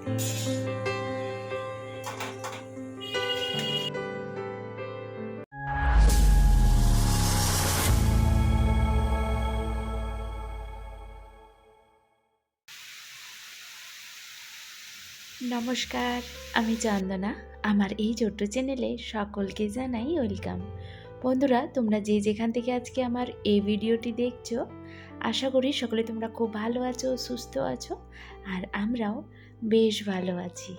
নমস্কার, আমি চন্দনা। আমার এই ছোট্ট চ্যানেলে সকলকে জানাই ওয়েলকাম। বন্ধুরা, তোমরা যে যেখান থেকে আজকে আমার এই ভিডিওটি দেখছ, আশা করি সকলে তোমরা খুব ভালো আছো, সুস্থ আছো, আর আমরাও বেশ ভালো আছি।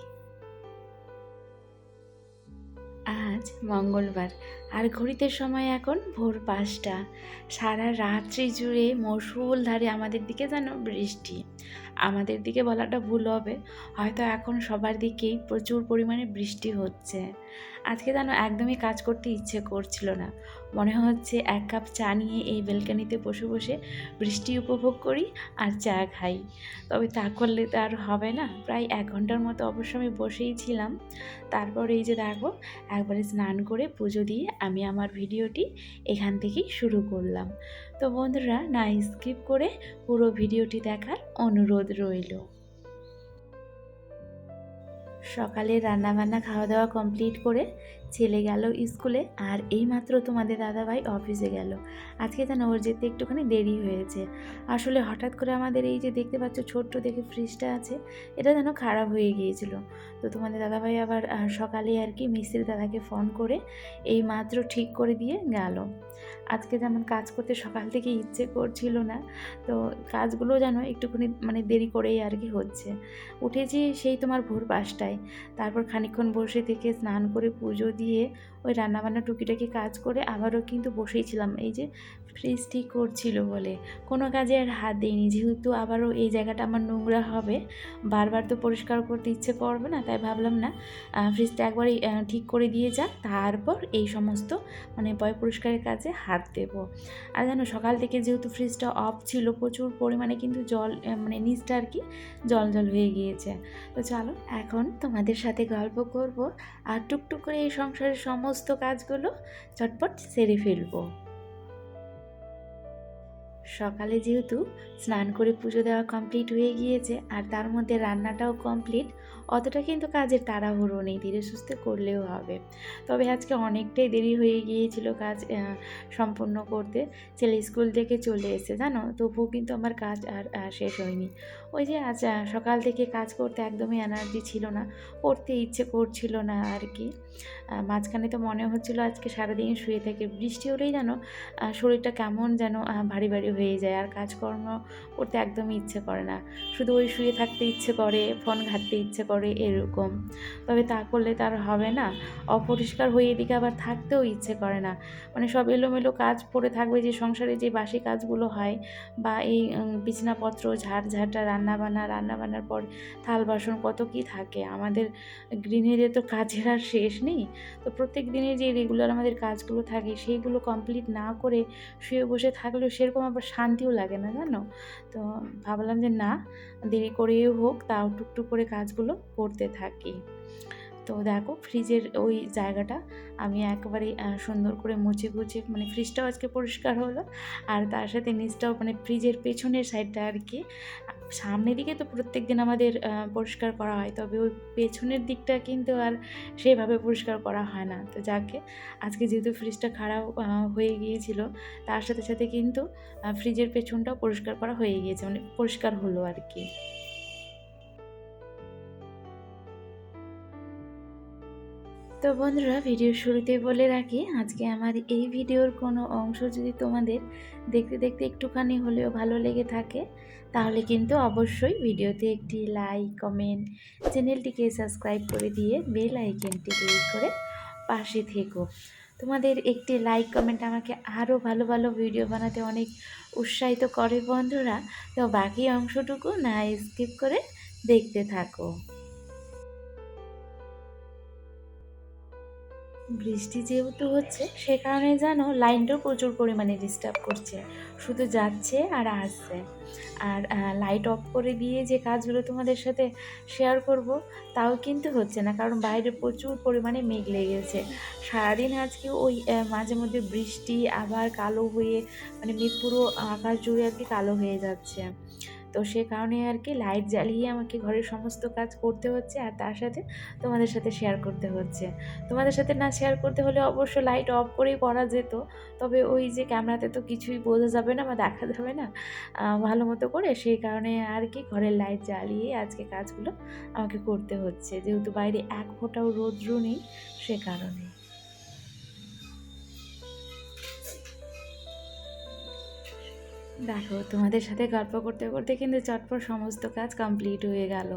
আজ মঙ্গলবার, আর ঘড়িতে সময় এখন ভোর পাঁচটা। সারা রাত্রি জুড়ে মশুল ধারে আমাদের দিকে যেন বৃষ্টি। আমাদের দিকে বলাটা ভুল হবে, হয়তো এখন সবার দিকেই প্রচুর পরিমাণে বৃষ্টি হচ্ছে। আজকে যেন একদমই কাজ করতে ইচ্ছে করছিল না। মনে হচ্ছে এক কাপ চা নিয়ে এই বেলকানিতে বসে বসে বৃষ্টি উপভোগ করি আর চা খাই। তবে তা করলে তো আর হবে না। প্রায় এক ঘণ্টার মতো অবশ্য আমি বসেই ছিলাম। তারপর এই যে দেখো, একবারে স্নান করে পুজো দিয়ে আমি আমার ভিডিওটি এখান থেকেই শুরু করলাম। তো বন্ধুরা, না স্কিপ করে পুরো ভিডিওটি দেখার অনুরোধ রইল। সকালে রান্নাবান্না খাওয়া দাওয়া কমপ্লিট করে ছেলে গেল স্কুলে আর এইমাত্র তোমাদের দাদাভাই অফিসে গেল। আজকে যেন ওর যেতে একটুখানি দেরি হয়েছে। আসলে হঠাৎ করে আমাদের এই যে দেখতে পাচ্ছ ছোট্ট দেখে ফ্রিজটা আছে, এটা যেন খারাপ হয়ে গিয়েছিল। তো তোমাদের দাদাভাই আবার সকালে আর কি মিস্ত্রি দাদাকে ফোন করে এই মাত্র ঠিক করে দিয়ে গেল। আজকে যেমন কাজ করতে সকাল থেকে ইচ্ছে করছিল না, তো কাজগুলো যেন একটুখানি মানে দেরি করেই আর কি হচ্ছে। উঠেছি সেই তোমার ভোর পাঁচটায়, তারপর খানিকক্ষণ বসে থেকে স্নান করে পুজো দিয়ে দিয়ে ওই রান্নাবান্না টুকিটাকি কাজ করে আবারও কিন্তু বসেই ছিলাম। এই যে ফ্রিজ ঠিক করছিল বলে। কোনো কাজে আর হাত দিইনি। যেহেতু আবারও এই জায়গাটা আমার নোংরা হবে, বারবার তো পরিষ্কার করতে ইচ্ছে করবে না, তাই ভাবলাম না ফ্রিজটা একবারই ঠিক করে দিয়ে যাক। তারপর এই সমস্ত মানে পয় পরিষ্কারের কাজে হাত দেবো। আর জানো, সকাল থেকে যেহেতু ফ্রিজটা অফ ছিল, প্রচুর পরিমাণে কিন্তু জল মানে নিচটা আর কি জল জল হয়ে গিয়েছে। তো চলো, এখন তোমাদের সাথে গল্প করব। আর টুকটুক করে এই সংসারের সমস্ত কাজগুলো চটপট সেরে ফেলব। সকালে যেহেতু স্নান করে পুজো দেওয়া কমপ্লিট হয়ে গিয়েছে, আর তার মধ্যে রান্নাটাও কমপ্লিট অতটা কিন্তু কাজের তাড়াহুড়ো নেই, ধীরে সুস্থে করলেও হবে। তবে আজকে অনেকটাই দেরি হয়ে গিয়েছিল কাজ সম্পূর্ণ করতে। ছেলে স্কুল থেকে চলে এসে জানো? তবুও কিন্তু আমার কাজ আর শেষ হয়নি। ওই যে আজ সকাল থেকে কাজ করতে একদমই এনার্জি ছিল না করতে ইচ্ছে করছিল না আর কি। মাঝখানে তো মনে হচ্ছিল আজকে সারাদিন শুয়ে থেকে, বৃষ্টি হলেই যেন শরীরটা কেমন যেন ভারী ভারী হয়ে যায় আর কাজকর্ম করতে একদমই ইচ্ছে করে না। শুধু ওই শুয়ে থাকতে ইচ্ছে করে, ফোন ঘাঁটতে ইচ্ছে করে এরকম। তবে তা করলে তার হবে না, অপরিষ্কার হয়ে এদিকে আবার থাকতেও ইচ্ছে করে না। মানে সব এলোমেলো কাজ পড়ে থাকবে, যে সংসারে যে বাসি কাজগুলো হয় বা এই বিছানাপত্র ঝাড় ঝাঁটা রান্নাবান্না, রান্নাবান্নার পর থাল বাসন কত কি থাকে? আমাদের গৃহিণীদের তো কাজের আর শেষ নেই। তো প্রত্যেক দিনে যে রেগুলার আমাদের কাজগুলো থাকে, সেইগুলো কমপ্লিট না করে শুয়ে বসে থাকলেও সেরকম আবার শান্তিও লাগে না, জানো? তো ভাবলাম যে না, দেরি করেও হোক, তাও টুকটুক করে কাজগুলো করতে থাকি। তো দেখো, ফ্রিজের ওই জায়গাটা আমি একেবারে সুন্দর করে মুছে গুছে মানে ফ্রিজটাও আজকে পরিষ্কার হলো, আর তার সাথে নিচটাও মানে ফ্রিজের পেছনের সাইডটা আর কি সামনের দিকে তো প্রত্যেক দিন আমাদের পরিষ্কার করা হয়। তবে ওই পেছনের দিকটা কিন্তু আর সেইভাবে পরিষ্কার করা হয় না। তো যাকে, আজকে যেহেতু ফ্রিজটা খারাপ হয়ে গিয়েছিল, তার সাথে সাথে কিন্তু ফ্রিজের পেছনটাও পরিষ্কার করা হয়ে গিয়েছে। মানে পরিষ্কার হলো আর কি। তো বন্ধুরা ভিডিও শুরুতে বলে রাখি, আজকে আমার এই ভিডিওর কোনো অংশ যদি তোমাদের দেখতে দেখতে একটুখানি হলেও ভালো লেগে থাকে, তাহলে কিন্তু অবশ্যই ভিডিওতে একটি লাইক কমেন্ট চ্যানেলটিকে সাবস্ক্রাইব করে দিয়ে বেল আইকনটি ক্লিক করে পাশে থেকো। তোমাদের একটি লাইক কমেন্ট আমাকে আরও ভালো ভালো ভিডিও বানাতে অনেক উৎসাহিত করে বন্ধুরা, তো বাকি অংশটুকু না স্কিপ করে দেখতে থাকো। বৃষ্টি যেহেতু হচ্ছে, সে কারণে জানো লাইনটাও প্রচুর পরিমাণে ডিস্টার্ব করছে। শুধু যাচ্ছে আর আসছে। আর লাইট অফ করে দিয়ে যে কাজগুলো তোমাদের সাথে শেয়ার করব, তাও কিন্তু হচ্ছে না। কারণ বাইরে প্রচুর পরিমাণে মেঘ লেগেছে। সারাদিন আজকে ওই মাঝে মধ্যে বৃষ্টি, আবার কালো হয়ে মানে মেঘ পুরো আকাশ জুড়ে আর কি কালো হয়ে যাচ্ছে। তো সে কারণে আর কি লাইট জ্বালিয়ে আমাকে ঘরের সমস্ত কাজ করতে হচ্ছে আর তার সাথে তোমাদের সাথে শেয়ার করতে হচ্ছে। তোমাদের সাথে না শেয়ার করতে হলে অবশ্য লাইট অফ করেই করা যেত, তবে ওই যে ক্যামেরাতে তো কিছুই বোঝা যাবে না বা দেখা যাবে না ভালো মতো করে সেই কারণে আর কি ঘরের লাইট জ্বালিয়ে আজকে কাজগুলো আমাকে করতে হচ্ছে। যেহেতু বাইরে এক ফোঁটাও রৌদ্র নেই, সে কারণে। দেখো, তোমাদের সাথে গল্প করতে করতে কিন্তু চটপট সমস্ত কাজ কমপ্লিট হয়ে গেল।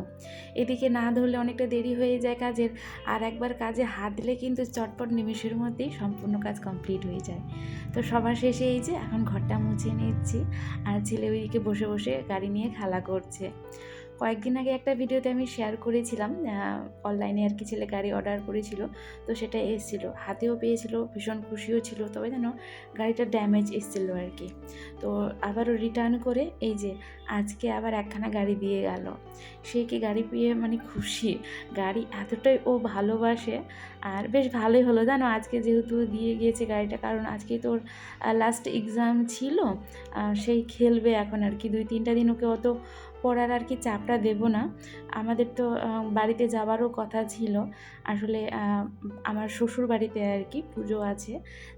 এদিকে না ধরলে অনেকটা দেরি হয়ে যায় কাজের, আর একবার কাজে হাত দিলে কিন্তু চটপট নিমেষের মধ্যেই সম্পূর্ণ কাজ কমপ্লিট হয়ে যায়। তো সবার শেষে এই যে, এখন ঘরটা মুছে নিচ্ছি, আর ছেলে ওইদিকে বসে বসে গাড়ি নিয়ে খেলা করছে। কয়েকদিন আগে একটা ভিডিওতে আমি শেয়ার করেছিলাম অনলাইনে আর কি ছেলে গাড়ি অর্ডার করেছিল, তো সেটা এসেছিল। হাতেও পেয়েছিল, ভীষণ খুশিও ছিল, তবে যেন গাড়িটা ড্যামেজ এসেছিল আর কি। তো আবারও রিটার্ন করে, এই যে আজকে আবার একখানা গাড়ি দিয়ে গেল। সে কি গাড়ি পেয়ে মানে খুশি? গাড়ি এতটাই ও ভালোবাসে, আর বেশ ভালোই হলো। জানো, আজকে যেহেতু দিয়ে গিয়েছে গাড়িটা, কারণ আজকে তোর লাস্ট এক্সাম ছিল সেই খেলবে এখন আর কি। দুই তিনটা দিন ওকে অত পড়ার আর কি চাপটা দেব না। আমাদের তো বাড়িতে যাওয়ারও কথা ছিল। আসলে আমার শ্বশুর বাড়িতে আর কি পুজো আছে।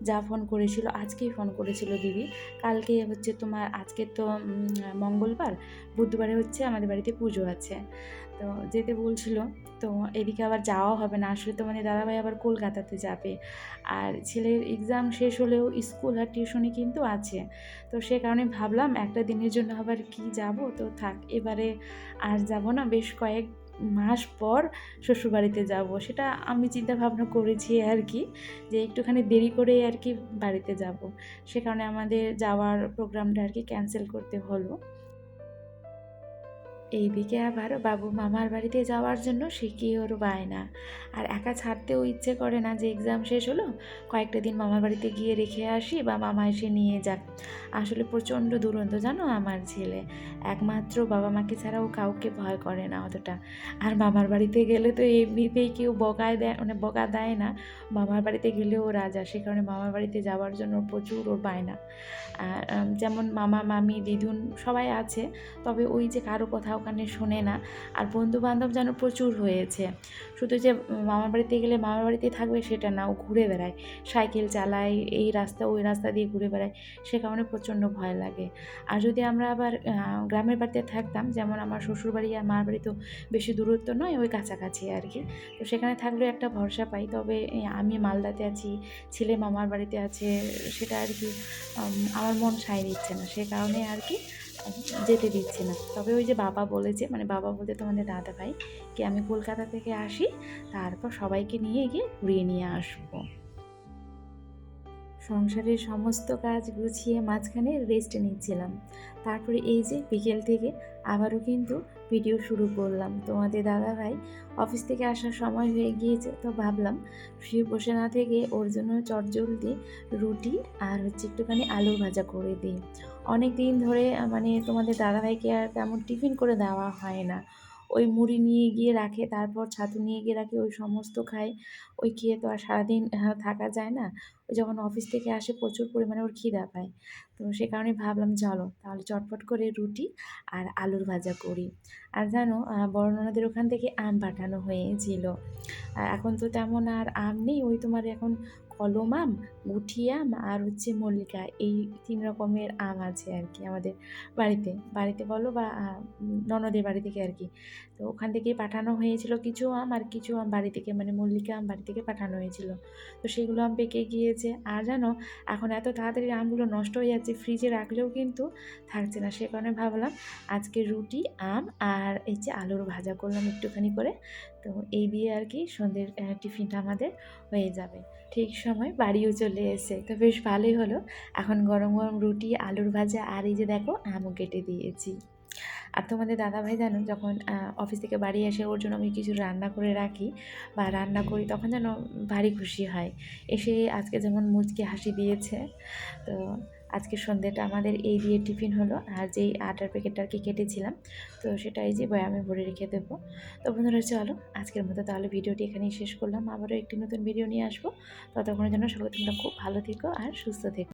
যা ফোন করেছিল, আজকেই ফোন করেছিল দিদি। কালকে হচ্ছে তোমার, আজকে তো মঙ্গলবার, বুধবারে হচ্ছে আমাদের বাড়িতে পুজো আছে। তো যেতে বলছিল। তো এদিকে আবার যাওয়া হবে না। আসলে তো মানে দাদাভাই আবার কলকাতাতে যাবে। আর ছেলের এক্সাম শেষ হলেও স্কুল আর টিউশনি কিন্তু আছে। তো সে কারণে ভাবলাম একটা দিনের জন্য আবার কি যাব? তো থাক, এবারে আর যাব না। বেশ কয়েক মাস পর শ্বশুরবাড়িতে যাব। সেটা আমি চিন্তা ভাবনা করেছি আর কি, যে একটুখানি দেরি করে আর কি বাড়িতে যাব। সে কারণে আমাদের যাওয়ার প্রোগ্রামটা আর কি ক্যান্সেল করতে হলো এইদিকে আবার বাবু মামার বাড়িতে যাওয়ার জন্য সে কি ওর বায়না। আর একা ছাড়তেও ইচ্ছে করে না যে এক্সাম শেষ হলো, কয়েকটা দিন মামার বাড়িতে গিয়ে রেখে আসি বা মামা এসে নিয়ে যাক। আসলে প্রচণ্ড দুরন্ত জানো আমার ছেলে। একমাত্র বাবা মাকে ছাড়াও কাউকে ভয় করে না অতটা। আর মামার বাড়িতে গেলে তো এমনিতেই কেউ বকায় দেয় মানে বকা দেয় না। মামার বাড়িতে গেলেও রাজা, সে কারণে মামার বাড়িতে যাওয়ার জন্য প্রচুর ওর বায়না। যেমন মামা, মামি, দিদুন সবাই আছে, তবে ওই যে কারও কথা ওখানে শোনে না। আর বন্ধু বান্ধব যেন প্রচুর হয়েছে। শুধু যে মামার বাড়িতে গেলে মামার বাড়িতেই থাকবে সেটা না, ও ঘুরে বেড়ায়। সাইকেল চালায়, এই রাস্তা, ওই রাস্তা দিয়ে ঘুরে বেড়ায়। সে কারণে প্রচণ্ড ভয় লাগে। আর যদি আমরা আবার গ্রামের বাড়িতে থাকতাম, যেমন আমার শ্বশুর বাড়ি আর মার বাড়ি তো বেশি দূরত্ব নয়, ওই কাছাকাছি আর কি। তো সেখানে থাকলেও একটা ভরসা পাই। তবে আমি মালদাতে আছি, ছেলে মামার বাড়িতে আছে, সেটা আর কি আমার মন সায় দিচ্ছে না। সে কারণে আর কি যেতে দিচ্ছে না। তবে ওই যে বাবা বলেছে মানে বাবা বলতে তোমাদের দাদা ভাই, কি আমি কলকাতা থেকে আসি, তারপর সবাইকে নিয়ে গিয়ে ঘুরিয়ে নিয়ে আসব। সংসারের সমস্ত কাজ গুছিয়ে মাঝখানে রেস্ট নিচ্ছিলাম। তারপরে এই যে বিকেল থেকে আবারও কিন্তু ভিডিও শুরু করলাম। তোমাদের দাদা ভাই অফিস থেকে আসার সময় হয়ে গিয়েছে, তো ভাবলাম শুয়ে বসে না থেকে ওর জন্য চটজলদি রুটি আর হচ্ছে একটুখানি আলু ভাজা করে দিই। অনেক দিন ধরে মানে তোমাদের দাদাভাইকে আর তেমন টিফিন করে দেওয়া হয় না। ওই মুড়ি নিয়ে গিয়ে রাখে, তারপর ছাতু নিয়ে গিয়ে রাখে, ওই সমস্ত খায়। ওই খেয়ে তো আর সারাদিন থাকা যায় না। ওই যখন অফিস থেকে আসে, প্রচুর পরিমাণে ওর খিদা পায়। তো সে কারণে ভাবলাম, চলো তাহলে চটপট করে রুটি আর আলুর ভাজা করি। আর জানো বড় ননদের ওখান থেকে আম পাঠানো হয়েছিল। এখন তো তেমন আর আম নেই, ওই তোমার এখন কলম আম গুঠি আম আর হচ্ছে মল্লিকা। এই তিন রকমের আম আছে আর কি আমাদের বাড়িতে। বাড়িতে বলো বা ননদের বাড়ি থেকে আর কি। তো ওখান থেকেই পাঠানো হয়েছিল কিছু আম আর কিছু আম বাড়ি থেকে মানে মল্লিকা আম বাড়ি থেকে পাঠানো হয়েছিল। তো সেগুলো আম পেকে গিয়েছে। আর জানো, এখন এত তাড়াতাড়ি আমগুলো নষ্ট হয়ে যাচ্ছে, ফ্রিজে রাখলেও কিন্তু থাকছে না। সে কারণে ভাবলাম আজকে রুটি, আম আর এই যে আলুর ভাজা করলাম একটুখানি করে। তো এই দিয়ে আর কি সন্ধ্যের টিফিনটা আমাদের হয়ে যাবে। ঠিক সময় বাড়িও চলে এসে। তো বেশ ভালোই হলো। এখন গরম গরম রুটি, আলুর ভাজা আর এই যে দেখো, আমও কেটে দিয়েছি। আর তোমাদের দাদাভাই জানো, যখন অফিস থেকে বাড়ি আসে, ওর জন্য আমি কিছু রান্না করে রাখি বা রান্না করি, তখন যেন ভারী খুশি হয়। এসে আজকে যেমন মুচকে হাসি দিয়েছে, তো আজকে সন্ধ্যেটা আমাদের এই দিয়ে টিফিন হলো আর যেই আটার প্যাকেটটা আর কি কেটেছিলাম, তো সেটাই যে আমি ভরে রেখে দেবো। তো বন্ধুরা, চলো আজকের মতো তাহলে ভিডিওটি এখানেই শেষ করলাম। আবারও একটি নতুন ভিডিও নিয়ে আসব। ততক্ষণের জন্য সকলে তোমরা খুব ভালো থেকো আর সুস্থ থেকো।